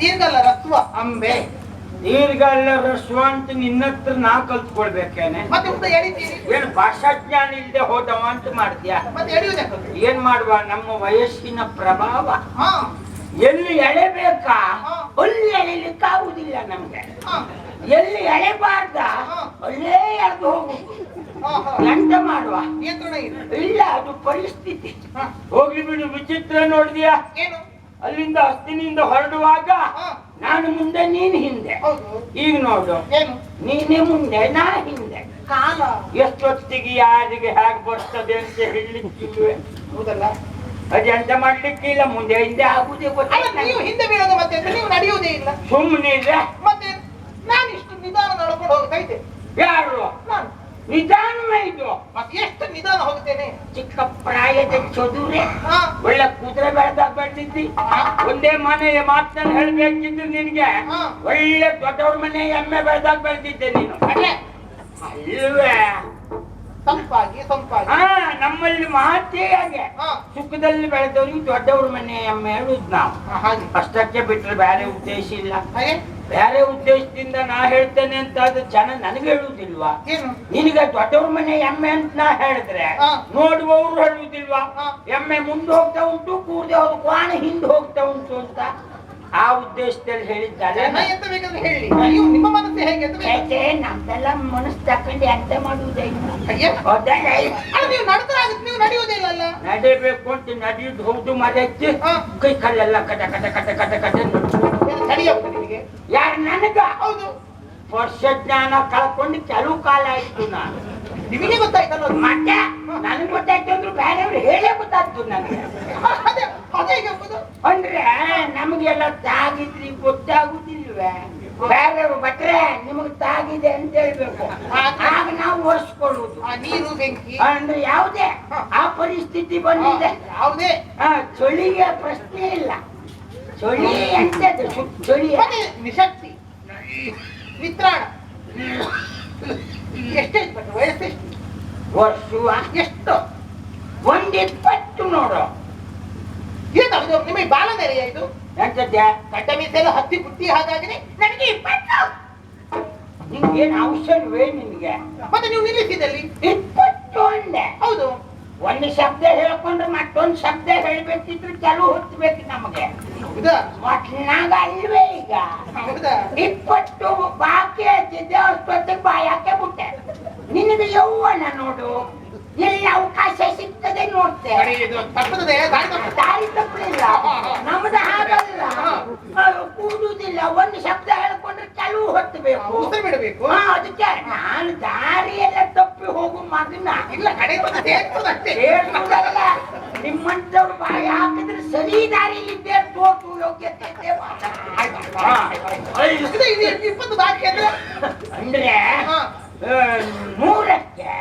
ದೀರ್ಘಲ್ಲ ರತ್ವ ಅಂಬೆ. ದೀರ್ಘಲ್ಲ ರಸ್ವ ಅಂತ ನಿನ್ನ ಹತ್ರ ನಾ ಕಲ್ತ್ಕೊಳ್ಬೇಕೇನೆ? ಮತ್ತೆ ಮುಂದೆ ಎಳಿತೀರಿ ಏನ್ ಭಾಷಾಜ್ಞಾನ ಇಲ್ಲದೆ ಹೋದವ ಅಂತ ಮಾಡ್ತೀಯ? ಮತ್ತೆ ಎಳೆಯುವುದೇ ಏನ್ ಮಾಡುವ? ನಮ್ಮ ವಯಸ್ಸಿನ ಪ್ರಭಾವ. ಹಾ. ಎಲ್ಲಿ ಎಳೆಬೇಕಾ. ಅಲ್ಲಿ ಎಳಿಲಿಕ್ಕಾಗುದಿಲ್ಲ ನಮ್ಗೆ. ಎಲ್ಲಿ ಎಳೆಬಾರ್ದ. ಅಲ್ಲೇ ಎಳೆದು ಹೋಗುದು ಎಂತ ಮಾಡುವ. ಇಲ್ಲ ಅದು ಪರಿಸ್ಥಿತಿ. ಹೋಗಿ ಹೋಗ್ಲಿ ಬಿಡು ವಿಚಿತ್ರ ನೋಡಿದ್ಯಾ? ಏನು? ಅಲ್ಲಿಂದ ಅಸ್ತಿನಿಂದ ಹೊರಡುವಾಗ ನಾನು ಮುಂದೆ ನೀನ್ ಹಿಂದೆ. ಈಗ ನೋಡು. ನೀನೇ ಮುಂದೆ ನಾ ಹಿಂದೆ. ಕಾಲ. ಎಷ್ಟೊತ್ತಿಗೆ ಯಾರಿಗೆ ಹೇಗೆ ಬರ್ತದೆ ಅಂತ ಹೇಳಲಿಕ್ಕಿಲ್ವೇ? ಹೌದಲ್ಲ? ಎಂತ ಮಾಡ್ಲಿಕ್ಕಿಲ್ಲ ಮುಂದೆ ಹಿಂದೆ ಆಗುದೇ ಗೊತ್ತಿಲ್ಲ. ನೀವು ಹಿಂದೆ ಬೀಳೋದು ಮತ್ತೆ ಅಂತ ನೀವು ನಡೆಯುವುದೇ ಇಲ್ಲ. ಸುಮ್ಮನೆ ಇದೆ ಮತ್ತೆ ನಾನು ಇಷ್ಟು ನಿಧಾನ ನಡ್ಕೊಂಡು ಹೋಗ್ತಾ ಇದ್ದೆ. ಯಾರು? ನಾನು. ನಿಧಾನವೇ ಇದು ಎಷ್ಟು ನಿಧಾನ ಹೋಗ್ತೇನೆ? ಚಿಕ್ಕ ಪ್ರಾಯದ ಚದುರೆ. ಹಾ. ಒಳ್ಳೆ ಕುದುರೆ ಬೆಳೆದಾಗ ಬೆಳೆದಿದ್ದಿ ಒಂದೇ ಮನೆಯ ಮಾತನ್ನ ಹೇಳ್ಬೇಕಿದ್ದು ನಿನ್ಗೆ. ಹಾ. ಒಳ್ಳೆ ದೊಡ್ಡವ್ರ ಮನೆ ಎಮ್ಮೆ ಬೆಳೆದಾಗ ಬೆಳೆದಿದ್ದೆ ನೀನು. ಅಲ್ವೇ ಸಂಪಾಗಿ ಸಂಪಾಗಿ ಹಾ ನಮ್ಮಲ್ಲಿ ಮಾತೇ ಹಾಗೆ. ಸುಖದಲ್ಲಿ ಬೆಳೆದವ್ರಿಗೆ ದೊಡ್ಡವ್ರ ಮನೆ ಎಮ್ಮೆ ಹೇಳುದು ನಾವು. ಅಷ್ಟಕ್ಕೆ ಬಿಟ್ರೆ ಬೇರೆ ಉದ್ದೇಶ ಇಲ್ಲ. ಹಾಗೆ? ಬೇರೆ ಉದ್ದೇಶದಿಂದ ನಾ ಹೇಳ್ತೇನೆ ಅಂತ ಅದು ಜನ ನನಗೆ ಹೇಳುವುದಿಲ್ವಾ ನಿನಗೆ ದೊಡ್ಡವ್ರ ಮನೆ ಎಮ್ಮೆ ಅಂತ ನಾ ಹೇಳಿದ್ರೆ. ನೋಡುವವರು ಹೇಳುವುದಿಲ್ವಾ. ಎಮ್ಮೆ ಮುಂದೆ ಹೋಗ್ತಾ ಉಂಟು ಕೂರ್ದೆ ಹೋದ ಕ್ವಾಣ ಹಿಂದೆ ಹೋಗ್ತಾ ಉಂಟು ಅಂತ ಆ ಉದ್ದೇಶದಲ್ಲಿ ಹೇಳಿದ್ದಾರೆ ನಿಮ್ಮ ಮನಸ್ಸು ಹೇಗೆ ನಮ್ದೆಲ್ಲ ಮನಸ್ಸು ತಕೊಂಡು ಎಂತ ಮಾಡುವುದೇ ಇಲ್ಲ. ಅಯ್ಯ. ಹೌದಲ್ಲ? ಅಲ್ಲ ನೀವು ನೀವು ನಡೆಯುವುದೇ ಇಲ್ಲ ಅಲ್ಲ ನಡಿಬೇಕು ಅಂತ ನಡೆಯುದು ಹೌದು ಮಾಡಿ ಕೈ ಕಲ್ಲೆಲ್ಲ ಕಟ ಕಟ ಕಟ ಕಟ ಕಟ. ಯಾರು ನನಗ? ಹೌದು. ವರ್ಷ ಜ್ಞಾನ ಕಳ್ಕೊಂಡು ಕೆಲವು ಕಾಲ ಆಯ್ತು ನಾನು. ನಿಮಗೆ ಗೊತ್ತಾಯ್ತಲ್ಲ? ಮತ್ತೆ? ನನಗೆ ಗೊತ್ತಾಯ್ತು ಅಂದ್ರೆ ಬೇರೆಯವ್ರು ಹೇಳೇ ಗೊತ್ತಾಯ್ತು ನನಗೆ. ಅದೇ ಅದೇ ಅಂದ್ರೆ ನಮಗೆಲ್ಲ ತಾಗಿದ್ರಿ ಗೊತ್ತಾಗುದಿಲ್ವೇ ಬೇರೆಯವ್ರು ಬಟ್ರೆ ನಿಮಗ್ ತಾಗಿದೆ ಅಂತ ಹೇಳ್ಬೇಕು. ಆಗ ನಾವು ಒರೆಸ್ಕೊಳ್ಳುದು ಆ ನೀರು ಬೆಂಕಿ. ಅಂದ್ರೆ ಯಾವುದೇ ಆ ಪರಿಸ್ಥಿತಿ ಬಂದಿದೆ. ಯಾವುದೇ. ಚಳಿಗೆ ಪ್ರಶ್ನೆ ಇಲ್ಲ. ಚಳಿ ಎಂತದ್ದು ಸು- ಚಳಿ ನಿಶಕ್ತಿ ವಿತ್ರಾಣ ಎಷ್ಟೆಷ್ಟು ಬಟ್ಟು ವಯಸ್ಸೆಷ್ಟು? ವರ್ಷವ ಎಷ್ಟು? ಒಂದಿಪ್ಪತ್ತು ನೋಡು. ಏನದು ನಿಮಗೆ ಬಾಲ ನೆರೆಯ ಇದು? ಎಂತದ್ಯ? ಕಟ್ಟ ಮೀಸಲು ಹತ್ತಿ ಬುಟ್ಟಿ ಹಾಗಾಗಿ ನನಗೆ ಇಪ್ಪತ್ತು. ಏನು ಅವಸರವೇ ನಿಮಗೆ? ಮತ್ತೆ ನೀವು ನಿಲ್ಲಿಸಿದಲ್ಲಿ ಇಪ್ಪತ್ತು ಅಂದೆ ಹೌದು. ಒಂದು ಶಬ್ದ ಹೇಳ್ಕೊಂಡ್ರೆ ಮತ್ತೊಂದು ಶಬ್ದ ಹೇಳ್ಬೇಕಿದ್ರೆ ಚಲು ಹೊತ್ತಬೇಕು ನಮಗೆ. ಒಟ್ನಾಗ ಅಲ್ವೇ ಈಗ? ಇಪ್ಪತ್ತು ಬಾಕಿ ಹಚ್ಚಿದ್ದೆ ಅಷ್ಟೊತ್ತ ಬಾಯಾಕೆ ಬಿಟ್ಟೆ. ನಿನಗೆ ಯೌವನ ನೋಡು. ಎಲ್ಲಿ ಅವಕಾಶ ಸಿಗ್ತದೆ ನೋಡ್ತೆ. ದಾರಿ. ತಪ್ಪಲಿಲ್ಲ ನಮ್ದು ಹಾಗಲ್ಲ. ಕೂಡುದಿಲ್ಲ ಒಂದು ಶಬ್ದ ಹೇಳ್ಕೊಂಡ್ರೆ ಚಲು ಹೊತ್ತಬೇಕು ಅದಕ್ಕೆ ನಾನು ದಾರಿಯೆಲ್ಲ ತಪ್ಪಿ ಇಲ್ಲ ಕಡೆ ಬಂದು ಸೇರ್ತದೆ ಅಷ್ಟೇ ಹೇಳ್ಬೋದಲ್ಲ ನಿಮ್ಮಂತವ್ರು ಬಾಯಿ ಹಾಕಿದ್ರೆ ಸರಿ ದಾರಿಲಿದ್ದೆ ತೋಟು ಯೋಗ್ಯತೆ ಇಪ್ಪತ್ತು ಬಾಕಿ ಅಂದ್ರೆ? ಅಂದ್ರೆ ನೂರಕ್ಕೆ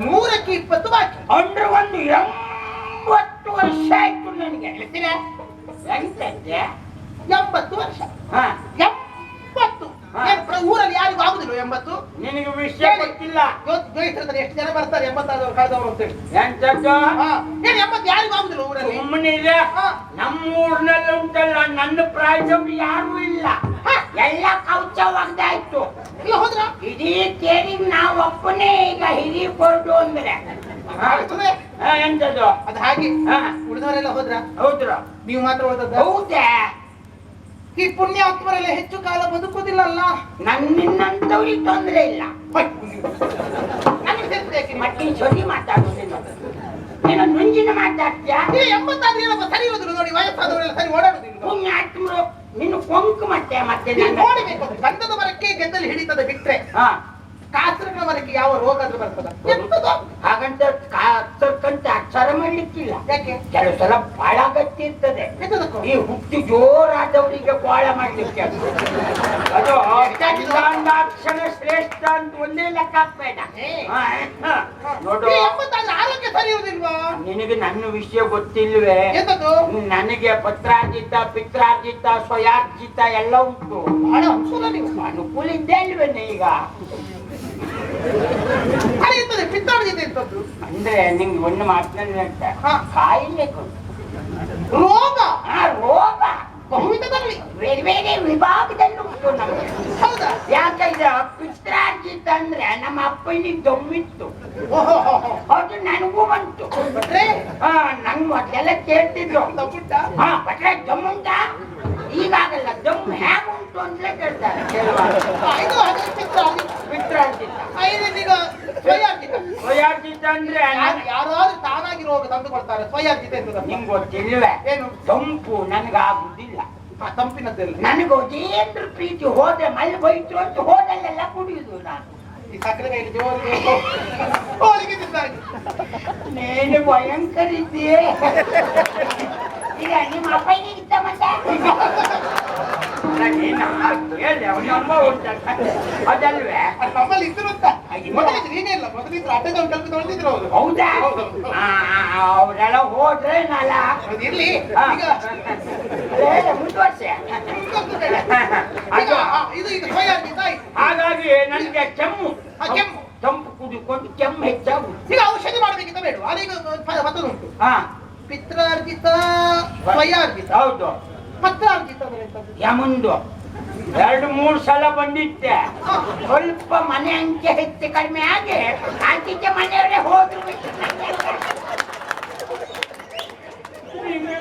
ನೂರಕ್ಕೆ ಇಪ್ಪತ್ತು ಬಾಕಿ. ಅಂದ್ರೆ ಒಂದು ಎಂಬತ್ತು ವರ್ಷ ಆಯ್ತು ನನಗೆ. ಹೇಳ್ತೀರಾ ಎಂಟಕ್ಕೆ ಎಂಬತ್ತು ವರ್ಷ. ಹಾ. ಯಾರಿಗೂ ಆಗುದಿಲ್ಲ ಎಂಬತ್ತು? ನಿನಗೆ ವಿಷಯ ಗೊತ್ತಿಲ್ಲ. ಗೊತ್ತಿರ್ತಾರೆ ಎಷ್ಟು ಜನ ಬರ್ತಾರೆ ಎಂಬತ್ತಾದವರು ಕಳೆದವರು ಅಂತ ಹೇಳಿ. ಎಂತದ್ದು ಎಂಬತ್ತು ಯಾರಿಗೂ ಆಗುದಿಲ್ಲ ಊರಲ್ಲಿ? ಸುಮ್ಮನೆ ಇದೆ. ಹಾ. ನಮ್ಮ ಊರ್ನಲ್ಲಿ ಉಂಟಲ್ಲ ನನ್ನ ಪ್ರಾಯದವ್ರು ಯಾರು ಇಲ್ಲ. ಎಲ್ಲ ಕೌಚ ಒಗ್ದಾಯ್ತು ಇಲ್ಲ ಹೋದ್ರ? ಇಡೀ ಕೇರಿಗೆ ನಾವು ಒಪ್ಪನೇ ಈಗ ಹಿರಿಕೊಡ್ದು ಅಂದ್ರೆ. ಹಾ. ಆಗ್ತದೆ? ಹಾ, ಎಂತದು? ಅದು ಹಾಗೆ. ಉಳಿದವರೆಲ್ಲ ಹೋದ್ರ? ಹೌದ್ರ? ನೀವು ಮಾತ್ರ ಹೋದದ್ದು? ಹೌದೇ. ಈ ಪುಣ್ಯಾತ್ಮರಲ್ಲಿ ಹೆಚ್ಚು ಕಾಲ ಬದುಕುವುದಿಲ್ಲಲ್ಲ ನನ್ನಿನ್ನಂತವ್ರಿಗೆ ತೊಂದ್ರೆ ಇಲ್ಲ ನನಗೆ ನೀವು? ಮಟ್ಟಿನ ಚೊಡಿ ಮಾತಾಡು ನೀನು ನುಂಜಿನ ಮಾತಾಡ್ತೀಯ ಎಂಬತ್ತಾದ್ರೆ ಸರಿ ಇರೋದಿಲ್ಲ ನೋಡಿ ವಯಸ್ಸಾದವರೆಲ್ಲ ಸರಿ ಓಡಾಡುದಿಲ್ಲ ಪುಣ್ಯಾತ್ಮರು ನಿನ್ನ ಕೊಂಕು ಮತ್ತೆ ಮತ್ತೆ ನೋಡಬೇಕು ಅದು. ಗಂಧದ ಮರಕ್ಕೆ ಗೆದ್ದಲು ಹಿಡಿತದೆ ಬಿಟ್ರೆ ಹಾ ಕಾಸರಗಳ ಮರಕ್ಕೆ ಯಾವ ರೋಗ ಆದ್ರೂ ಬರ್ತದ ಎಂತದು? ಹಾಗಂತ ಕಾಸರ್ಕಂತ ಅಕ್ಷರ ಮಾಡ್ಲಿಕ್ಕಿಲ್ಲ. ಕೆಲವು ಸಲ ಗಟ್ಟಿ ಇರ್ತದೆ. ಈ ಹುಟ್ಟಿ ಜೋರಾದವರಿಗೆ ಬಾಳ ಮಾಡ್ಲಿಕ್ಕೆ ಅದು. ಶ್ರೇಷ್ಠ ಅಂತ ಒಂದೇ ಲೆಕ್ಕ ಹಾಕ್ಬೇಡ. ನೋಡು. ಆರೋಗ್ಯ ನಿನಗೆ ನನ್ನ ವಿಷಯ ಗೊತ್ತಿಲ್ವೇ? ನನಗೆ ಪತ್ರಾರ್ಜಿತ ಪಿತ್ರಾರ್ಜಿತ ಸ್ವಯಾರ್ಜಿತ ಎಲ್ಲ ಉಂಟು. ಅನುಕೂಲ ನೀವು. ಅನುಕೂಲ ಇದ್ದೇ ಇಲ್ವೇನೆ ಈಗ? ಎಂತದ್ದು? ಅಂದ್ರೆ ನಿಂಗೆ ಒಂದು ಮಾತಿನಲ್ಲಿ ಅಂತ. ಕಾಯಿಲೆ. ರೋಗ? ಆ ರೋಗ. ಬಹುವಿಧದಲ್ಲಿ ಬೇರೆ ಬೇರೆ ವಿಭಾಗದಲ್ಲಿ ಉಂಟು ನಮಗೆ. ಹೌದಾ? ಯಾಕಂದ್ರೆ ಪಿತ್ರಾರ್ಜಿತ ಅಂದ್ರೆ ನಮ್ಮ ಅಪ್ಪನಿಗೆ ದೊಮ್ಮಿತ್ತು. ಅದು ನನಗೂ ಬಂತು. ಬಟ್ರೆ ಹಾ ನನ್ ಮೊದಲೆಲ್ಲ ಕೇಳ್ತಿದ್ರು. ದಮ್ಮುಂಟ ಹಾ ಭಟ್ರೆ ದಮ್ ಉಂಟಾ? ಈಗಾಗಲ್ಲ ದಮ್ ಹೇಗುಂಟು ಉಂಟು ಅಂತಲೇ ಕೇಳ್ತಾರೆ. ಸ್ವಯಾರ್ಜಿತ ಸ್ವಯಾರ್ಜಿತ ಅಂದ್ರೆ ಯಾರು- ಯಾರಾದ್ರೂ ತಾನಾಗಿ ರೋಗ ತಂದು ಕೊಡ್ತಾರೆ ಸ್ವಯಾರ್ಜಿತ ಎಂತದ್ದು ನಿಮ್ಗೆ ಗೊತ್ತಿಲ್ಲ ಏನು? ತಂಪು ನನಗಾಗುದಿಲ್ಲ. ಆ, ತಂಪಿನದ್ದೆಲ್ಲ. ನನಗೆ ಅದೇನ್ರ ಪ್ರೀತಿ ಹೋದೆ ಮಲ್ಲಿ ಬೈತು ಅಂತ ಹೋದಲ್ಲೆಲ್ಲ ಕುಡಿಯುದು ನಾನು. ಈ ಸಕ್ಕರೆ ಕೈಲಿ ಜೋರಿಗೆ ಹೋಳಿಗೆ ತಿಂದಾಗೆ ನೀನು ಭಯಂಕರ ಇದ್ದೀಯೇ. ಈಗ ನಿಮ್ಮ ಅಪ್ಪ ಇದ್ದ ಮತ್ತೆ? ಅದಲ್ವೇ ಅದು ನಮ್ಮಲ್ಲಿ ಇದ್ರು ಅಂತ ಮೊದಲಿದ್ರು ಇಲ್ಲ ಮೊದಲಿದ್ರು ತೊಳೆದಿದ್ರು ಅವರು ಹೌದಾ ಅವ್ರೆಲ್ಲ ಹೋದ್ರೆ ನಾಲ ಇರ್ಲಿ ಈಗ ಮುಂದುವರ್ಸ ಇದು ಸ್ವಯಾರ್ಜಿತ ಹಾಗಾಗಿ ನನಗೆ ಕೆಮ್ಮು. ಕೆಮ್ಮು. ತಂಪು ಕುಡಿಕೊಂಡು ಕೆಮ್ಮು ಹೆಚ್ಚಾಗುದು ಈಗ ಔಷಧಿ ಮಾಡಬೇಕಿಂತ ಬೇಡ. ಅದೀಗ ಮತ್ತೊಂದುಂಟು. ಹಾ. ಪಿತ್ರಾರ್ಜಿತ ಸ್ವಯಾರ್ಜಿತ ಹೌದು? ಯಮುಂದು ಎರಡು ಮೂರು ಸಲ ಬಂದಿತ್ತೆ. ಸ್ವಲ್ಪ ಮನೆ ಅಂಕೆ ಹೆಚ್ಚು ಕಡಿಮೆ ಆಗಿ ಆಚೀಚೆ ಮನೆಯವರೇ ಹೋದ್ರು.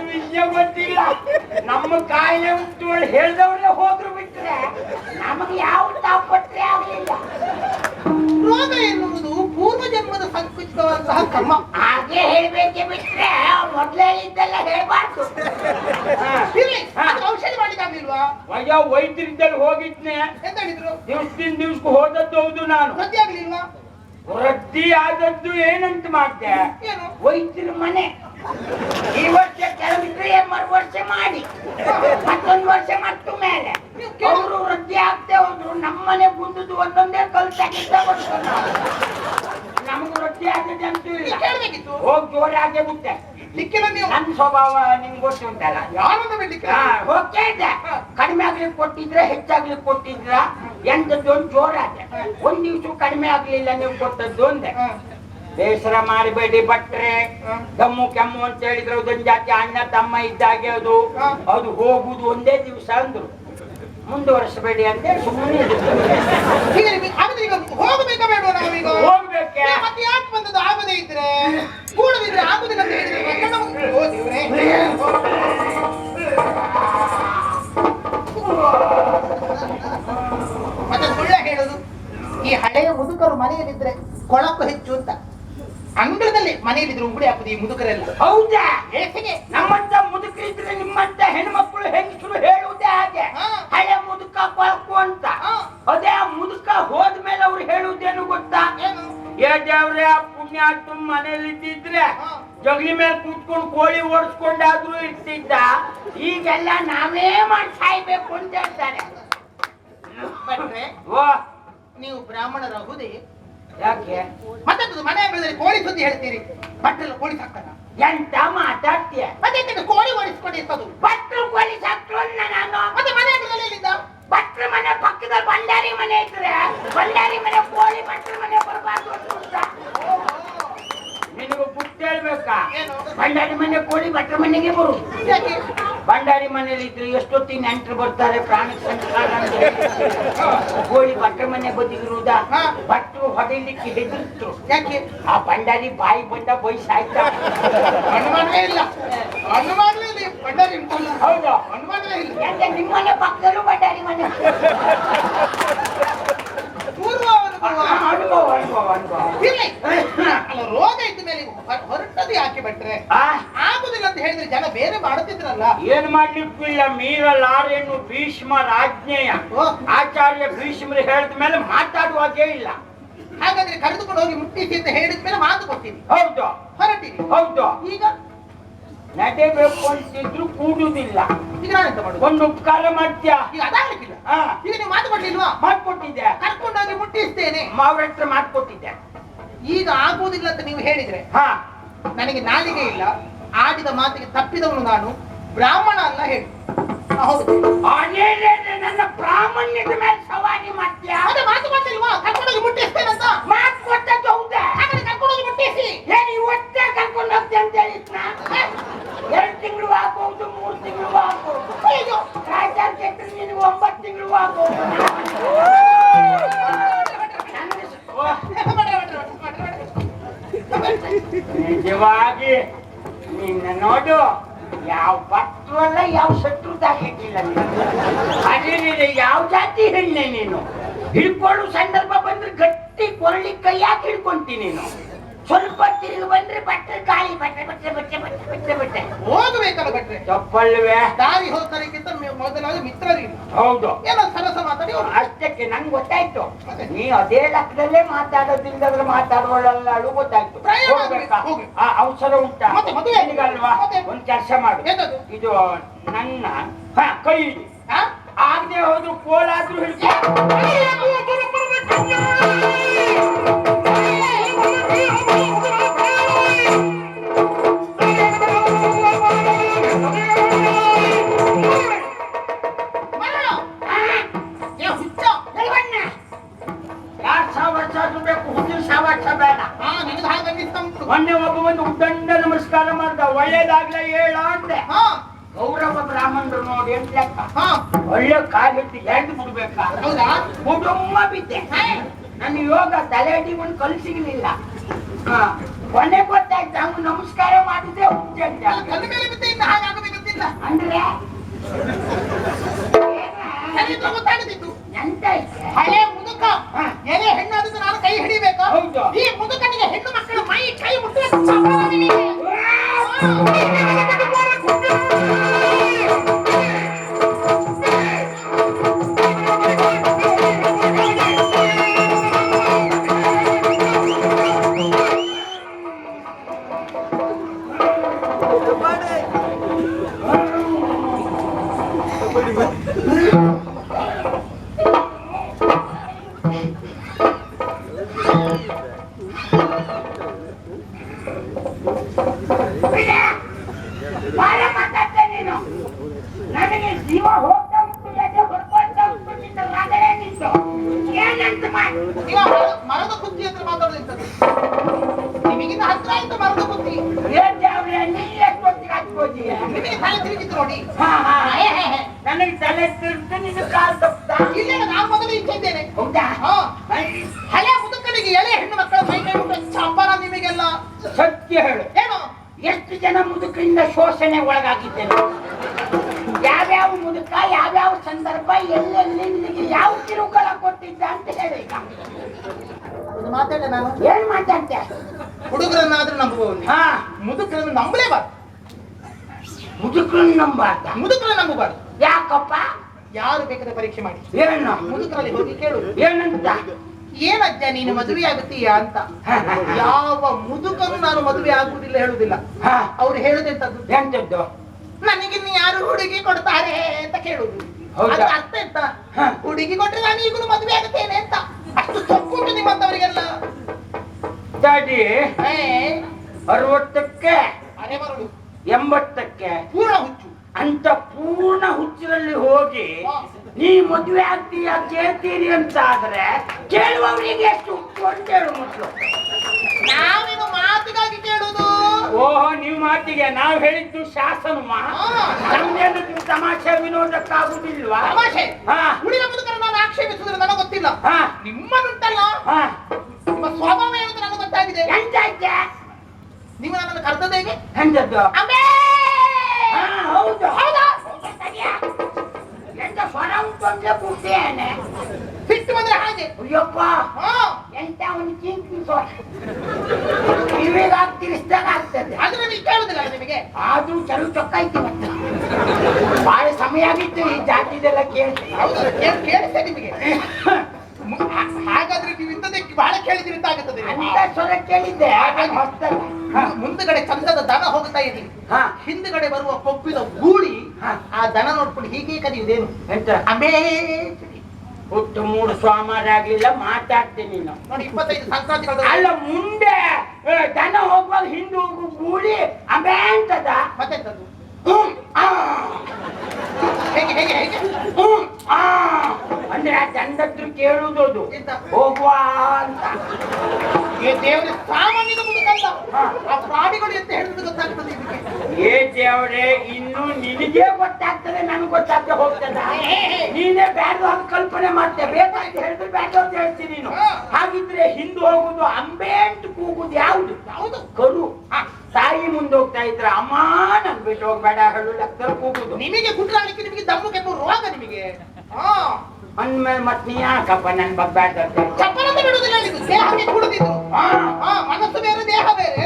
ವಿಷಯ ಗೊತ್ತಿಲ್ಲ. ನಮ್ಮ ಕಾಯಿಲೆ ಉಂಟು ಹೇಳಿ ಹೇಳ್ದವ್ರೆ ಹೋದ್ರು ಬಿಟ್ರೆ ನಮಗೆ ಯಾವ ತಾಪತ್ರೆ ಆಗ್ಲಿಲ್ಲ. ರೋಗ ಎನ್ನುವುದು ಪೂರ್ವ ಜನ್ಮದ ಸಂಕುಚಿತವಾದಂತಹ ಕರ್ಮ. ಹಾಗೆ ಹೇಳ್ಬೇಕೆ ಬಿಟ್ರೆ ಮೊದ್ಲೇ ಇದ್ದೆಲ್ಲ ಹೇಳ್ಬಾರ್ದು ಇರ್ಲಿ ಅದು ಔಷಧಿ ಮಾಡ್ಲಿಕ್ಕಾಗ್ಲಿಲ್ವಾ ವಯ ವೈದ್ಯರಿದ್ದಲ್ಲಿ ಹೋಗಿದ್ನೆ. ಎಂತ ಹೇಳಿದ್ರು ದಿವ್ಸದಿಂದ ದಿವ್ಸಕ್ಕೆ ಹೋದದ್ದು ಹೌದು ನಾನು. ವೃದ್ಧಿ ಆಗ್ಲಿಲ್ವಾ? ವೃದ್ಧಿ ಆದದ್ದು ಏನಂತ ಮಾಡ್ದೆ? ಏನು? ವೈದ್ಯರ ಮನೆ. ಈ ವರ್ಷ ಕೆಲವಿದ್ರೆ ಮರು ವರ್ಷ ಮಾಡಿ. ಮತ್ತೊಂದು ವರ್ಷ ಮತ್ತು ಮೇಲೆ. ಅವರು ವೃದ್ಧಿ ಆಗ್ತೇ ಹೋದ್ರು. ನಮ್ಮನೆ ಬಂದದ್ದು ಒಂದೊಂದೇ ಕಲ್ತಾಗಿದ್ದ ನಮಗೂ ವೃದ್ಧಿ ಆಗಿದೆ ಅಂತೂ ಹೋಗಿ ಜೋರಾಗೆ ಬಿಟ್ಟೆ. ದಿಕ್ಕಿನ ನೀವು. ನನ್ನ ಸ್ವಭಾವ ನಿಮ್ಗೆ ಗೊತ್ತುಂಟಲ್ಲ ಯಾರನ್ನು ಬಿಡ್ಲಿಕ್ಕೆ ಹೋಗ್ತಾ ಇದ್ದೆ. ಕಡಿಮೆ ಆಗ್ಲಿಕ್ಕೆ ಕೊಟ್ಟಿದ್ರ ಹೆಚ್ಚಾಗ್ಲಿಕ್ಕೆ ಕೊಟ್ಟಿದ್ರ? ಎಂತದ್ದೊಂದು ಜೋರಾದೆ. ಒಂದ್ ದಿವ್ಸ ಕಡಿಮೆ ಆಗ್ಲಿಲ್ಲ ನೀವು ಕೊಟ್ಟದ್ದು ಒಂದೇ ಬೇಸರ ಮಾಡಬೇಡಿ ಬಟ್ರೆ. ದಮ್ಮು ಕೆಮ್ಮು ಅಂತ ಹೇಳಿದ್ರೆ ಅದೊಂದು ಜಾತಿ ಅಣ್ಣ ತಮ್ಮ ಇದ್ದಾಗೆ ಅದು. ಅದು ಹೋಗುದು ಒಂದೇ ದಿವಸ ಅಂದ್ರು. ಮುಂದುವರಿಸಬೇಡಿ ಅಂತ ಸುಮ್ಮನೆ ಈಗ ಈಗ ಹೋಗಬೇಕಾ ಬೇಡ ನಾವೀಗ ಹೋಗ್ಬೇಕೆ? ಮತ್ತೆ ಯಾಕೆ ಬಂದದ್ದು ಆಗದೇ ಇದ್ರೆ? ಕೂಡದಿದ್ರೆ ಆಗುದಿಲ್ಲ ಅಂತ ಮತ್ತೆ ಸುಳ್ಳ ಹೇಳುದು ಈ ಹಳೆಯ ಮುದುಕರು ಮನೆಯಲ್ಲಿದ್ರೆ ಕೊಳಕು ಹೆಚ್ಚು ಅಂತ. ಅಂಗಳದಲ್ಲಿ ಮನೆಯಲ್ಲಿದ್ರೆ ಉಗುಳಿ ಹಾಕುದು ಈ ಮುದುಕರೆಲ್ಲ. ಹೌದಾ? ನಮ್ಮಂತ ದೇವ್ರೆ ಆ ಪುಣ್ಯಾತ್ಮ ಮನೇಲಿ ಇದ್ದಿದ್ರೆ. ಜಗಲಿ ಮೇಲೆ ಕೂತ್ಕೊಂಡು ಕೋಳಿ ಓಡಿಸ್ಕೊಂಡಾದ್ರೂ ಇರ್ತಿದ್ದ. ಈಗೆಲ್ಲ ನಾವೇ ಮಾಡಿ ಸಾಯ್ಬೇಕು ಅಂತ ಹೇಳ್ತಾರೆ. ಭಟ್ರೆ ಓ. ನೀವು ಬ್ರಾಹ್ಮಣರಾಗುದೇ ಯಾಕೆ? ಮತ್ತೆ ಮನೆ ಬೆಳೆದ್ರೆ ಕೋಳಿ ಸುದ್ದಿ ಹೇಳ್ತೀರಿ. ಭಟ್ರೆಲ್ಲ ಕೋಳಿ ಸಾಕ್ತಾರ ಎಂತ ಮಾತಾಡ್ತೀಯ? ಮತ್ತೆ ಎಂತಕ್ಕೆ ಕೋಳಿ ಓಡಿಸ್ಕೊಂಡಿರ್ತದು. ಭಟ್ರು ಕೋಳಿ ಸಾಕ್ರು ಅಂದ ನಾನು. ಮತ್ತೆ ಮನೆ ಎಲ್ಲಿಂದ ಭಟ್ರ ಮನೆ ಪಕ್ಕದಲ್ಲಿ ಭಂಡಾರಿ ಮನೆ ಇದ್ರೆ ಭಂಡಾರಿ ಮನೆ ಕೋಳಿ ಭಟ್ರ ಮನೆ ಬರಬಾರ್ದು? ನಿನಗೆ ಬುದ್ಧಿ ಹೇಳ್ಬೇಕಾ? ಭಂಡಾರಿ ಮನೆ ಕೋಳಿ ಭಟ್ರ ಮನೆಗೆ ಬರು. ಭಂಡಾರಿ ಮನೇಲಿ ಇದ್ರೆ ಎಷ್ಟೊತ್ತಿನ ನೆಂಟರು ಬರ್ತಾರೆ ಪ್ರಾಣಿ ಸಂಸ್ಕಾರ ಕೋಳಿ ಭಟ್ರ ಮನೆ ಬದಿಗಿರುವುದ. ಭಟ್ರು ಹೊಡಿಲಿಕ್ಕೆ ಹೆದರ್ತು. ಯಾಕೆ? ಆ ಭಂಡಾರಿ ಬಾಯಿ ಬಂದ ಬಯಸಾಯ್ತ ಅನುಮಾನವೇ ಇಲ್ಲ. ಹೌದಾ ಇಲ್ಲ ಭಂಡಾರಿ ಹೌದು? ಯಾಕೆ ನಿಮ್ಮನೆ ಪಕ್ಕದಲ್ಲೂ ಭಂಡಾರಿ ಮನೆ? ಪೂರ್ವ ಅನುಭವ. ಅನುಭವ ಅನುಭವ ಅನುಭವ. ಅಲ್ಲ ರೋಗ ಇದ್ದ ಮೇಲೆ ಹೊರಟದ್ದು ಯಾಕೆ ಬಿಟ್ರೆ ಆ? ಆಗುದಿಲ್ಲ ಅಂತ ಹೇಳಿದ್ರೆ ಜನ ಬೇರೆ ಮಾಡುತ್ತಿದ್ರಲ್ಲ. ಏನ್ ಮಾಡ್ಲಿಕ್ಕಿಲ್ಲ ಮೀರಲಾರೇನು ಭೀಷ್ಮ ರಾಜ್ಞೆಯ. ಓ. ಆಚಾರ್ಯ ಭೀಷ್ಮರು ಹೇಳಿದ ಮೇಲೆ ಮಾತಾಡುವಾಗೇ ಇಲ್ಲ. ಹಾಗಾದ್ರೆ ಕರೆದುಕೊಂಡು ಹೋಗಿ ಮುಟ್ಟಿಸಿ ಅಂತ ಹೇಳಿದ ಮೇಲೆ ಮಾತು ಕೊಡ್ತೀನಿ. ಹೌದು. ಹೊರಟಿರಿ. ಹೌದು. ಈಗ ನಡೆಬೇಕು ಅಂತಿದ್ರು ಕೂಡುದಿಲ್ಲ ಈಗ ಎಂತ ಮಾಡುದು ಒಂದು ಉಪಕಾರ ಮಾಡ್ತೀಯ ಈಗ ಅದಾಗ್ಲಿಕ್ಕಿಲ್ಲ. ಹಾ ಈಗ ನೀವು ಮಾತು ಕೊಟ್ಟಿಲ್ವಾ ಮಾಡ್ಕೊಟ್ಟಿದ್ದೆ ಕರ್ಕೊಂಡೋಗಿ ಮುಟ್ಟಿಸ್ತೇನೆ. ಅವ್ರ ಹತ್ರ ಮಾಡ್ಕೊಟ್ಟಿದ್ದೆ ಈಗ ಆಗುವುದಿಲ್ಲ ಅಂತ ನೀವು ಹೇಳಿದ್ರೆ? ಹಾ. ನನಗೆ ನಾಲಿಗೆ ಇಲ್ಲ. ಆಡಿದ ಮಾತಿಗೆ ತಪ್ಪಿದವನು ನಾನು. ಬ್ರಾಹ್ಮಣ ಅಲ್ಲ ಹೇಳಿ. ಹೌದು. ನನ್ನ ಪ್ರಾಮಾಣ್ಯದ ಮೇಲೆ ಸವಾರಿ ಮಾಡ್ತೀಯ? ಅದೇ ಮಾತು ಕೊಡ್ಲಿಲ್ವಾ ಕರ್ಕೊಂಡೋಗಿ ಅಂತ ಮಾತು ಕೊಟ್ಟದ್ದು ಹೌದಾ ಕರ್ಕೊಂಡು ಬಿಟ್ಟಿಸಿ ಏನು ಇವತ್ತೇ ಕರ್ಕೊಂಡು ಹೋಗ್ತೆ ಅಂತ ಹೇಳಿದ್ ಎರಡು ತಿಂಗಳು ಹಾಕೋದು ಮೂರು ತಿಂಗಳು ಹಾಕೋದು ಇದು ರಾಜಾರ್ ಚಕ್ರಿ ನೀನು ಒಂಬತ್ತು ತಿಂಗಳು ಹಾಕೋದು ನಿಜವಾಗಿ ನಿನ್ನ ನೋಡು ಯಾವ ಭಕ್ತರು ಅಲ್ಲ ಯಾವ ಶತ್ರು ದಾಖಲಿಲ್ಲ ಅದೇ ನೀನು ಯಾವ ಜಾತಿ ಹೇಳಿ ನೀನು? ಹಿಡ್ಕೊಳ್ಳೋ ಸಂದರ್ಭ ಬಂದ್ರೆ ಗಟ್ಟಿ ಕೊರಳಿ ಕೈ ಯಾಕೆ ಹಿಡ್ಕೊಂತೀನಿ ನೀನು. ಸ್ವಲ್ಪ ತಿರುಗಿ ಬಂದ್ರೆ ಬಟ್ಟೆ ಗಾಳಿ ಬಟ್ಟೆ ಬಟ್ಟೆ ಬಟ್ಟೆ ಬಟ್ಟೆ ಬಟ್ಟೆ ಬಟ್ಟೆ. ಹೋಗ್ಬೇಕಲ್ಲ ಬಟ್ಟೆ. ತಪ್ಪಲ್ವೇ ದಾರಿ ಹೋಗ್ತಾರಿಗಿಂತ ಮೊದಲಾದ ಮಿತ್ರರಿಗೆ ಹೌದು. ಏನೋ ಸರಸ ಮಾತಾಡಿ ಅಷ್ಟಕ್ಕೆ ನಂಗೆ ಗೊತ್ತಾಯ್ತು. ನೀ ಅದೇ ಲೆಕ್ಕದಲ್ಲೇ ಮಾತಾಡೋದಿಲ್ಲದ್ರೆ ಮಾತಾಡುವಲ್ಲ ಅಳು ಗೊತ್ತಾಯ್ತು? ಆ ಅವಸರ ಉಂಟಾ? ಮತ್ತೆ ಮದುವೆ ಆಗಿದೆ. ನಿನಗಲ್ವಾ? ಒಂದ್ ಕೆಲಸ ಮಾಡು? ಇದು ನನ್ನ ಹ ಕೈ? ಆಗದೆ ಹೋದ್ರು ಕೋಲಾದ್ರೂ ಹಿಡ್ಕೊ. ಗೌರವ ಬ್ರಾಹ್ಮಣರು ನೋಡಿ ಅಂತ ಲೆಕ್ಕ. ಹಾ, ಒಳ್ಳೆ ಕಾಲಿಟ್ಟು ಎಂಟು ಬಿಡ್ಬೇಕಾ ಹೌದಾ? ಕುಟುಂಬ ಬಿದ್ದೆ. ನನ್ನ ಯೋಗ ತಲೆ ಅಡಿಗೊಂಡು ಕಲ್ ಸಿಗ್ಲಿಲ್ಲ ಹಾ. ಕೊನೆ ಗೊತ್ತಾಯ್ತು ಅವ್ನು ನಮಸ್ಕಾರ ಮಾಡಿದ್ರೆ. ಅಂದ್ರೆ? ಹಳೆ ಮುದುಕ. ಎಲೆ ಹೆಣ್ಣಾದ್ರೆ ನಾನು ಕೈ ಹಿಡಿಬೇಕು. ಹೌದು. ಈ ಮುದುಕನಿಗೆ ಹೆಣ್ಣು ಮಕ್ಕಳ ಮೈ ಕೈ ಮುಟ್ಟಬೇಕು ಮುದುಕರಿಂದ ಶೋಷಣೆ ಒಳಗಾಗಿದ್ದೇನೆ. ಯಾವ್ಯಾವ ಮುದುಕ ಯಾವ್ಯಾವ ಸಂದರ್ಭ ಎಲ್ಲೆಲ್ಲಿ ನಿನಗೆ ಯಾವ ಕಿರುಕುಳ ಕೊಟ್ಟಿದ್ದ ಅಂತ ಹೇಳಿ ಮಾತಾಡ ನಾನು? ಏನ್ ಮಾತಾಡ್ತೆ ಹುಡುಗರನ್ನಾದ್ರೂ ನಂಬಬಹುದು ಹಾ. ಮುದುಕರನ್ನು ನಂಬಲೇಬಾರ್ದು. ಮುದುಕರನ್ನ ನಂಬಾರ್ದ ಮುದುಕರನ್ನು ನಂಬಬಾರ್ದು. ಯಾಕಪ್ಪ? ಯಾರು ಬೇಕಾದ್ರೆ ಪರೀಕ್ಷೆ ಮಾಡಿ? ಏನಣ್ಣ ಮುದುಕರಲ್ಲಿ ಹೋಗಿ ಕೇಳು. ಏನಂತ? ಏನಜ್ಜ ನೀನು ಮದುವೆ ಆಗುತ್ತೀಯಾ ಅಂತ. ಯಾವ ಮುದುಕನು ನಾನು ಮದುವೆ ಆಗುವುದಿಲ್ಲ ಹೇಳುದಿಲ್ಲ ಅವ್ರು ಹೇಳುದೆಂತದ್ದು? ಎಂತದ್ದು ನನಗಿನ್ನು ಯಾರು ಹುಡುಗಿ ಕೊಡ್ತಾರೆ ಅಂತ ಕೇಳುದು ಅರ್ಥ ಎಂತ? ಹುಡುಗಿ ಕೊಟ್ರೆ ನಾನು ಈಗಲೂ ಮದುವೆ ಆಗುತ್ತೇನೆ ಅಂತ. ಅಷ್ಟು ತಪ್ಪು ನಿಮ್ಮಂತವರಿಗೆಲ್ಲ. ಏ, ಅರವತ್ತಕ್ಕೆ ಅರೆ ಮರಳು. ಎಂಬತ್ತಕ್ಕೆ ಪೂರ್ಣ ಹುಚ್ಚು. ಅಂತ ಪೂರ್ಣ ಹುಚ್ಚಿನಲ್ಲಿ ಹೋಗಿ ನೀ ಮದುವೆ ಆಗ್ತೀಯ ಕೇಳ್ತೀರಿ ಅಂತ ಆದ್ರೆ ಕೇಳುವವರಿಗೆ ಎಷ್ಟು ಹೇಳು ಮೊದ್ಲು ನಾವೇನು ಮಾತಿಗಾಗಿ ಕೇಳುದು ಓಹೋ ನೀವು ಮಾತಿಗೆ ನಾವು ಹೇಳಿದ್ದು ಶಾಸನ. ನಮ್ದೇನು ನೀವು ತಮಾಷೆ ವಿನೋದಕ್ಕಾಗುದಿಲ್ವಾ? ತಮಾಷೆ? ಹಾ. ಉಳಿದ ಮುದುಕರು ನಾನು ಆಕ್ಷೇಪಿಸಿದ್ರೆ ನನಗೆ ಗೊತ್ತಿಲ್ಲ. ಹಾ. ನಿಮ್ಮನ್ನುಂಟಲ್ಲ ನಿಮ್ಮ ಸ್ವಭಾವ ಏನಂತ ನನಗೆ ಗೊತ್ತಾಗಿದೆ? ಎಂತೈತೆ ನೀವು ನನ್ನನ್ನು ಕರ್ತದ ಹೇಗೆ? ಎಂತದ್ದು? ಬುದ್ಧಿಯೇನೆ ಸಿಟ್ಟು ಬಂದ್ರೆ ಹಾಗೆ. ಅಯ್ಯಪ್ಪ. ಹಾ. ಎಂತ ಒಂದು ಚಿಂತಿ ಸ್ವರ ಕಿವಿಗಾಗಿ ತಿಳಿಸ್ದಾಗ ಆಗ್ತದೆ. ಅದು ನಿಮಗೆ ಕೇಳುದಿಲ್ಲ ನಿಮಗೆ. ಆದ್ರೂ ಚಲು ಚೊಕ್ಕೈತಿ ಮತ್ತೆ. ಬಹಳ ಸಮಯ ಆಗಿತ್ತು ಈ ಜಾತಿದೆಲ್ಲ ಕೇಳಿ ಹೌದು ಕೇಳಿ ಕೇಳಿಸ್ತೆ ನಿಮಗೆ. ಹಾಗಾದ್ರೆ ನೀವು ಇಂಥದಕ್ಕೆ ಬಹಳ ಕೇಳಿದ್ರಿ ಅಂತ ಆಗುತ್ತದೆ ಅಂತ ಸ್ವರ ಕೇಳಿದ್ದೆ ಹಾಗಾಗಿ ಮುಂದುಗಡೆ ಚಂದದ ದನ ಹೋಗ್ತಾ ಇದೀವಿ ಹಾ. ಹಿಂದುಗಡೆ ಬರುವ ಕೊಬ್ಬಿದ ಗೂಳಿ. ಆ ದನ ನೋಡ್ಕೊಂಡು ಹೀಗೆ ಕರೆಯುವುದೇನು ಎಂತ? ಅಮೇ ಹುಟ್ಟು ಮೂರು ಸ್ವಾಮಾರಿ ಆಗ್ಲಿಲ್ಲ ಮಾತಾಡ್ತೀನಿ ನೀನು. ನೋಡಿ ಇಪ್ಪತ್ತೈದು ಸಂಕ್ರಾಂತಿ ಅಲ್ಲ ಮುಂದೆ ದನ ಹೋಗುವಾಗ ಹಿಂದೆ ಹೋಗು ಗೂಳಿ ಅಬೇ ಅಂತದ? ಮತ್ತೆಂತದ್ದು? ಹೇಗೆ ಹೇಗೆ ಹೇಗೆ? ಆ. ಅಂದ್ರೆ ಆ ಚಂದದ್ರು ಕೇಳುವುದು ಅದು? ಹೋಗುವ ಅಂತ. ಈ ದೇವರ ಸಾಮಾನ್ಯದ ಮುದುಕಲ್ಲ. ಆ ಪ್ರಾಣಿಗಳು ಅಂತ ಹೇಳಿದ್ರೆ ಗೊತ್ತಾಗ್ತದೆ ಇದಕ್ಕೆ? ಏ ದೇವರೇ ಇನ್ನು ನಿನಗೆ ಗೊತ್ತಾಗ್ತದೆ ನನಗೆ ಗೊತ್ತಾಗ್ತದೆ ಹೋಗ್ತದ? ನೀನೇ ಬ್ಯಾಡ ಅಂತ ಕಲ್ಪನೆ ಮಾಡ್ತೀಯ. ಬೇಕಾಗಿ ಹೇಳಿದ್ರೆ ಬ್ಯಾಡ ಅಂತ ಹೇಳ್ತೀನಿ ನೀನು. ಹಾಗಿದ್ರೆ ಹಿಂದೆ ಹೋಗುದು ಅಂಬೆ ಅಂತ ಕೂಗುದು ಯಾವುದು? ಯಾವುದು? ಕರು ಹಾ. ತಾಯಿ ಮುಂದೆ ಹೋಗ್ತಾ ಇದ್ರ ಅಮ್ಮ ನನ್ ಬಿಟ್ಟು ಹೋಗ್ಬೇಡ ಹೇಳು ಕೂಗುದು. ನಿಮಗೆ ಗುಡ್ರಾಣಿಕೆ ನಿಮಗೆ ದಮ್ಮು ಕೆಮ್ಮು ರೋಗ ನಿಮಗೆ. ಹಾ. ಅಂದ್ಮೇಲೆ ಮತ್ ನೀ ಯಾಕಪ್ಪ ನನ್ ಬಗ್ಬ್ಯಾಡ ಅಂತ ಚಪ್ಪಲ ಅಂತ ಬಿಡುದಿಲ್ಲ ನೀವು ದೇಹಕ್ಕೆ ಕುಡಿದಿದ್ರು ಹಾ. ಹಾ. ಮನಸ್ಸು ಬೇರೆ ದೇಹ ಬೇರೆ.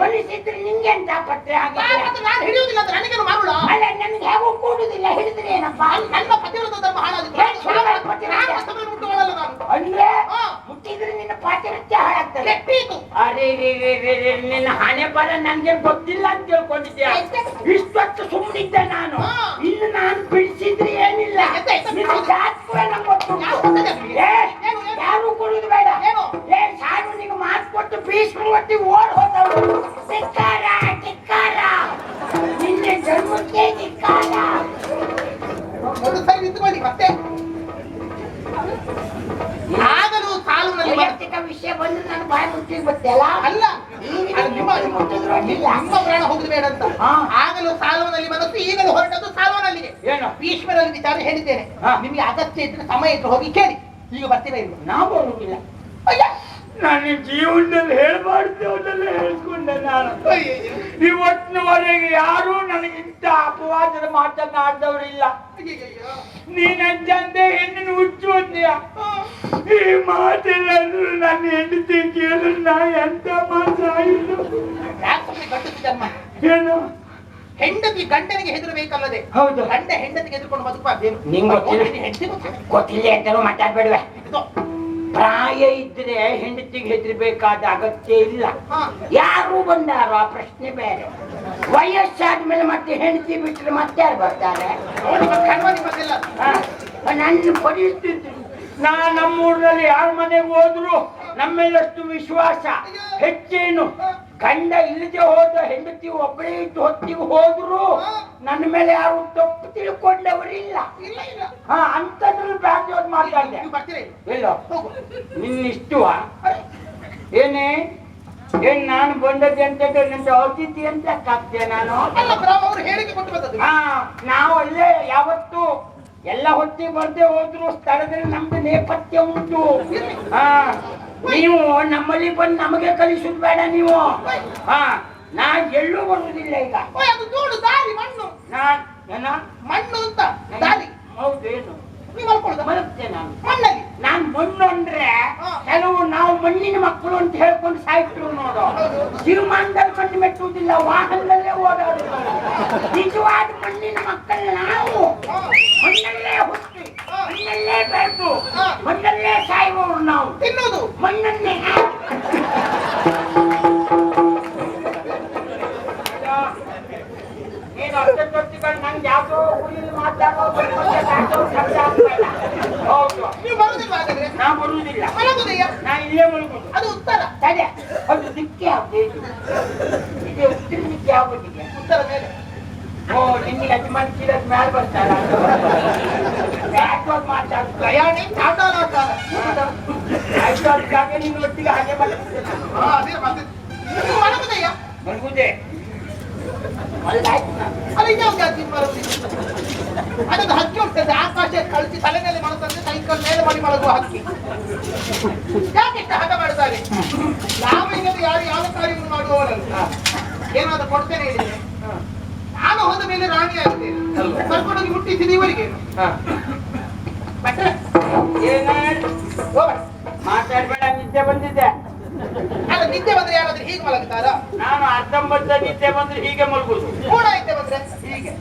ಮನುಷ್ಯಿದ್ರೆ ನಿಂಗೆ ಎಂತ ಪತ್ತೆ ಹಾಗೆ ನಾನು ಹಿಡಿಯುವುದಿಲ್ಲ ಅಂತ ನನಗೇನು ಮಾಡುಳ ಅಲ್ಲ ನನ್ಗೆ ಹೇಗೂ ಕೂಡುದಿಲ್ಲ. ಹಿಡಿದ್ರೆ ಏನಪ್ಪ? ನನ್ನ ಪತಿವ್ರತ ಧರ್ಮ ಸುಳ್ಳು ಪತಿವ್ರತ? ನಾನು. ಅಂದ್ರೆ. ಮುಟ್ಟಿದ್ರೆ ನಿನ್ನ ಪಾತಿರತ್ಯ ಹಾಳಾಗ್ತದೆ. ಕೆಟ್ಟೀತು ಅರೆ ನಿನ್ನ ಹಣೆ ಬರ ನನ್ಗೆ ಗೊತ್ತಿಲ್ಲ ಅಂತ ತಿಳ್ಕೊಂಡಿದ್ದೆ ಇಷ್ಟೊತ್ತು ಸುಮ್ಮನಿದ್ದೆ ನಾನು. ಇಲ್ಲಿ ಇನ್ನು ನಾನು ಬಿಡಿಸಿದ್ರೆ ಏನಿಲ್ಲ. ಯಾರು ಕೊಡುದು ಬೇಡ. ಏನು? ಏ ಸಾರು ನಿಂಗೆ ಮಾತು ಕೊಟ್ಟು ಭೀಷ್ಮ ಒಟ್ಟಿ ಓಡ್ ಹೋದವರು ಧಿಕ್ಕಾರ ಧಿಕ್ಕಾರ. ನಿನ್ನೆ ಜನ್ಮಕ್ಕೆ ಧಿಕ್ಕಾರ. ಒಂದು ಸರಿ ನಿಂತ್ಕೊಳ್ಳಿ ಮತ್ತೆ. ಆಗಲೂ ಸಾಲುನಲ್ಲಿ ಬರ- ವೈಯಕ್ತಿಕ ವಿಷಯ ಬಂದ್ರೆ ನಾನು ಬಾಯಿ ಮುಚ್ಚಿ ಬರ್ತೇಲ್ಲ ಅಲ್ಲ? ನಿಮ್ಮ ನಿಮ್ಮ ಪ್ರಾಣ ಹೋಗುದು ಬೇಡ ಅಂತ. ಆಗಲೂ ಸಾಲವನಲ್ಲಿ ಮನಸ್ಸು ಈಗಲೂ ಹೊರಟದ್ದು ಸಾಲವನಲ್ಲಿಗೆ ಏನು? ಭೀಷ್ಮರಲ್ಲಿ ವಿಚಾರ ಹೇಳಿದ್ದೇನೆ. ನಿಮಗೆ ಅಗತ್ಯ ಇದ್ರೆ ಸಮಯ ಇದ್ರೆ ಹೋಗಿ ಕೇಳಿ. ಈಗ ಬರ್ತೀರಾ ಇಲ್ಲ ನಾವು ಹೋಗುದಿಲ್ಲ. ನನ್ನ ಜೀವನದಲ್ಲಿ ಹೇಳ್ಬಾರ್ದು ಅದನ್ನೆಲ್ಲ ಹೇಳ್ಕೊಂಡೆ ನಾನು. ಇವತ್ತಿನವರೆಗೆ ಯಾರೂ ನನಗಿಂತ ಅಪವಾದದ ಮಾತನಾಡಿದವರಿಲ್ಲ ಅಯ್ಯಯ್ಯೋ. ನೀನಂತೆ ಹೆಣ್ಣಿನ ಹುಚ್ಚು ಅಂದ್ಯ. ಈ ಮಾತೆಲ್ಲ ನನ್ನ ಹೆಂಡತಿ ಕೇಳಿದ್ರೆ ನಾ ಎಂತ ಮಾತಾಡಿದ್ದು ಏನು ಹೆಂಡತಿ ಗಂಡನಿಗೆ ಹೆದರಬೇಕಲ್ಲದೆ ಹೌದು ಗಂಡ ಹೆಂಡತಿಗೆ ಹೆದರ್ಕೊಂಡು ಬದುಕಬಾರ್ದೇನು ನಿಂಗೆ ಗೊತ್ತಿಲ್ಲ. ಹೆಂಡತಿ ಗೊತ್ತಿಲ್ಲ ಅಂತಲೂ ಮಾತಾಡ್ಬೇಡ್ವೆ. ಪ್ರಾಯ ಇದ್ರೆ ಹೆಂಡತಿಗೆ ಹೆದರ್ಬೇಕಾದ ಅಗತ್ಯ ಇಲ್ಲ. ಯಾರು ಬಂದಾರೋ ಆ ಪ್ರಶ್ನೆ ಬೇರೆ. ವಯಸ್ಸಾದ್ಮೇಲೆ ಮತ್ತೆ ಹೆಂಡತಿ ಬಿಟ್ಟರೆ ಮತ್ತೆ ಯಾರು ಬರ್ತಾರೆ? ನನ್ನ ಪರಿಸ್ಥಿತಿ. ನಾ ನಮ್ಮೂರಲ್ಲಿ ಯಾರ ಮನೆಗೆ ಹೋದ್ರು ನಮ್ಮೆಲ್ಲಷ್ಟು ವಿಶ್ವಾಸ ಹೆಚ್ಚೇನು. ಗಂಡ ಇಲ್ಲದೆ ಹೋದ ಹೆಂಡತಿ ಒಬ್ಬಳೇ ಇದ್ದು ಹೊತ್ತಿಗೆ ಹೋದ್ರು. ನನ್ನ ಮೇಲೆ ಯಾರು ತಪ್ಪು ತಿಳ್ಕೊಂಡವರಿಲ್ಲ. ಹಾ ಅಂತದ್ರಲ್ಲಿ ಬ್ಯಾಜೋದ್ ಮಾತಾಡಿದೆ. ಇಲ್ಲ? ನಿನ್ನಿಷ್ಟು ಏನೇ? ಏನ್ ನಾನು ಬಂದದ್ದು ಅಂತ ನಿಮ್ದು ಅತಿಥಿ ಅಂತ ಆಗ್ತೇನೆ ನಾನು? ಹಾ ನಾವು ಅಲ್ಲೇ ಯಾವತ್ತು ಎಲ್ಲ ಹೊತ್ತಿಗೆ ಬರ್ದೆ ಹೋದ್ರು ಸ್ಥಳದಲ್ಲಿ ನಮ್ದು ನೇಪಥ್ಯ ಉಂಟು. ಹಾ. ನೀವು ನಮ್ಮಲ್ಲಿ ಬಂದು ನಮಗೆ ಕಲಿಸುದು ಬೇಡ ನೀವು. ಹಾ ನಾ ಎಲ್ಲೂ ಬರುವುದಿಲ್ಲ ಈಗ. ಅದು ನೋಡು ದಾರಿ ಮಣ್ಣು. ನಾನ್ ಏನ? ಮಣ್ಣು ಅಂತ ದಾರಿ. ಹೌದು ಏನು ನೀವು ಮಲ್ಕೊಳ್ಳುದ. ಬರುತ್ತೆ ನಾನು. ಮಣ್ಣಲ್ಲಿ. ನಾನು ಮಣ್ಣು ಅಂದ್ರೆ. ಕೆಲವು ನಾವು ಮಣ್ಣಿನ ಮಕ್ಕಳು ಅಂತ ಹೇಳ್ಕೊಂಡು ಸಾಯ್ತು ನೋಡು. ಜೀವಮಾನದಲ್ಲಿ ಕಣ್ಣು ಮೆಟ್ಟುವುದಿಲ್ಲ ವಾಹನದಲ್ಲೇ ಓಡಾಡುದು. ನಿಜವಾದ ಮಣ್ಣಿನ ಮಕ್ಕಳು ನಾವು. ಮಣ್ಣಲ್ಲೇ ಹುಟ್ಟಿ. ಬೆಳೆದು. ಮಣ್ಣಲ್ಲೇ ಸಾಯುವವರು ನಾವು. ತಿನ್ನೋದು. ಮಣ್ಣನ್ನೇ. ನಂಗೆ ಯಾವ್ದೋ ಹುಡುಗಿ ಮಾತಾಡೋ. ಹೌದು. ನೀವು ಬರುದಿಲ್ವಾ ಹಾಗಾದ್ರೆ? ನಾ ಬರುವುದಿಲ್ಲ ಮಲಗುದಯ್ಯ ನಾ ಇಲ್ಲೇ ಮಲಗುದು ಅದು ಉತ್ತರ. ಅದೇ ಅದು ದಿಕ್ಕೆ ಯಾವ್ದು ಇದು ಉತ್ತರ ದಿಕ್ಕೆ ಉತ್ತರ ಮೇಲೆ. ಓ ಯಜಮಾನ್ ಮ್ಯಾಲ ಬರ್ತಾರ? ಬ್ಯಾಕ್ವರ್ಡ್ ನಿನ್ನ ಒಟ್ಟಿಗೆ ಹಾಗೆ ನೀವು ಮಲಗುದಯ್ಯ ಮಲಗುದೆ ಅಲ್ಲ ಜಾತಿ ಮಲಗುದು ಅದೊಂದು ಹಕ್ಕಿ ಉಂಟಂತೆ ಆಕಾಶ ಕಳಿಸಿ ತಲೆ ಮೇಲೆ ಸೈಕಲ್ ಮೇಲೆ ಮಾಡಿ ಮಲಗುವ ಹಕ್ಕಿ. ಯಾಕೆ ಹಠ ಮಾಡ್ತಾರೆ ಇಲ್ಲದೆ ಯಾರು ಯಾವ ಕಾರ್ಯವನ್ನು ಮಾಡುವವರಲ್ಲ. ಏನಾದ್ರು ಕೊಡ್ತೇನೆ ನಾನು ಹೋದ ಮೇಲೆ ರಾಣಿ ಆಗುತ್ತೇನೆ ಕರ್ಕೊಂಡೋಗಿ ಮುಟ್ಟಿದ್ದೀನಿ ಇವರಿಗೆ ಮಾತಾಡ್ಬೇಡ ನಿದ್ದೆ ಬಂದಿದ್ದೆ ಅಲ್ಲ ನಿದ್ದೆ ಬಂದ್ರೆ ಯಾರಾದ್ರೂ ಹೀಗೆ ಮಲಗುತ್ತಾರಾ? ನಾನು ಅರ್ಧಂಬರ್ಧ ನಿದ್ದೆ ಬಂದ್ರೆ ಹೀಗೆ ಮಲಗುದು. ಕೂಡ ನಿದ್ದೆ ಬಂದ್ರೆ? ಹೀಗೆ.